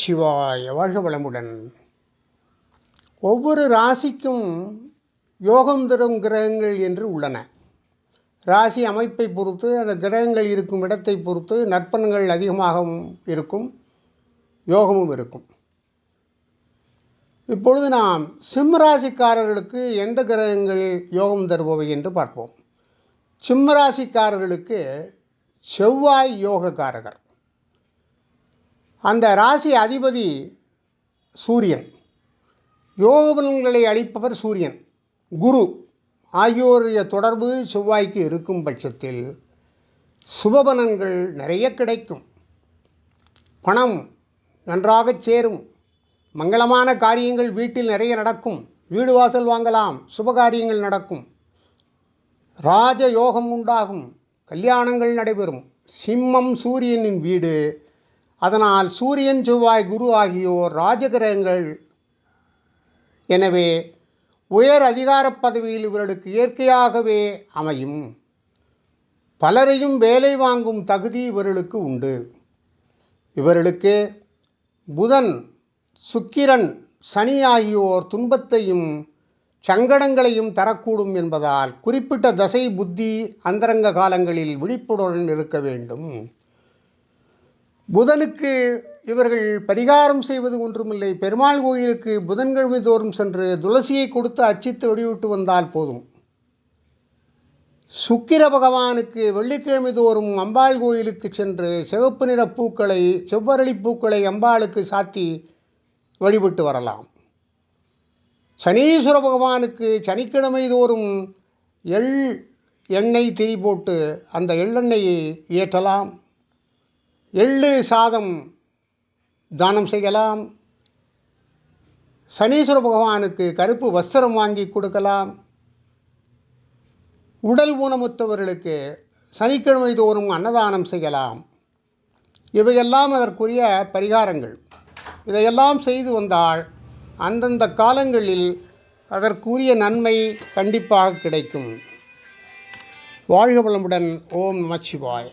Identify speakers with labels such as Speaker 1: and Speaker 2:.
Speaker 1: சிவாய வாழ்க வளமுடன். ஒவ்வொரு ராசிக்கும் யோகம் தரும் கிரகங்கள் என்று உள்ளன. ராசி அமைப்பை பொறுத்து அந்த கிரகங்கள் இருக்கும் இடத்தை பொறுத்து நற்பணங்கள் அதிகமாகவும் இருக்கும் யோகமும் இருக்கும். இப்பொழுது நாம் சிம்மராசிக்காரர்களுக்கு எந்த கிரகங்கள் யோகம் தருபவை என்று பார்ப்போம். சிம்மராசிக்காரர்களுக்கு செவ்வாய் யோகக்காரகர். அந்த ராசி அதிபதி சூரியன். யோக பலன்களை அளிப்பவர் சூரியன். குரு ஆகியோருடைய தொடர்பு செவ்வாய்க்கு இருக்கும் பட்சத்தில் சுபபலன்கள் நிறைய கிடைக்கும். பணம் நன்றாகச் சேரும். மங்களமான காரியங்கள் வீட்டில் நிறைய நடக்கும். வீடு வாசல் வாங்கலாம். சுபகாரியங்கள் நடக்கும். ராஜ யோகம் உண்டாகும். கல்யாணங்கள் நடைபெறும். சிம்மம் சூரியனின் வீடு அதனால் சூரியன் செவ்வாய் குரு ஆகியோர் ராஜகிரகங்கள். எனவே உயர் அதிகார பதவியில் இவர்களுக்கு இயற்கையாகவே அமையும். பலரையும் வேலை வாங்கும் தகுதி இவர்களுக்கு உண்டு. இவர்களுக்கு புதன் சுக்கிரன் சனி ஆகியோர் துன்பத்தையும் சங்கடங்களையும் தரக்கூடும் என்பதால் குறிப்பிட்ட தசை புத்தி அந்தரங்க காலங்களில் விழிப்புடன் இருக்க வேண்டும். புதனுக்கு இவர்கள் பரிகாரம் செய்வது ஒன்றுமில்லை. பெருமாள் கோயிலுக்கு புதன்கிழமை தோறும் சென்று துளசியை கொடுத்து அச்சித்து வெளியிட்டு வந்தால் போதும். சுக்கிர பகவானுக்கு வெள்ளிக்கிழமை தோறும் அம்பாள் கோயிலுக்கு சென்று சிவப்பு நிற பூக்களை செவ்வரளி பூக்களை அம்பாளுக்கு சாத்தி வழிபட்டு வரலாம். சனீஸ்வர பகவானுக்கு சனிக்கிழமை தோறும் எள் எண்ணெய் திரி போட்டு அந்த எள்ளெண்ணெயை ஏற்றலாம். எள்ளு சாதம் தானம் செய்யலாம். சனீஸ்வர பகவானுக்கு கருப்பு வஸ்திரம் வாங்கி கொடுக்கலாம். உடல் ஊனமுத்தவர்களுக்கு சனிக்கிழமை தோறும் அன்னதானம் செய்யலாம். இவையெல்லாம் அதற்குரிய பரிகாரங்கள். இதையெல்லாம் செய்து வந்தால் அந்தந்த காலங்களில் அதற்குரிய நன்மை கண்டிப்பாக கிடைக்கும். வாழ்க வளமுடன். ஓம் நமச்சிவாய்.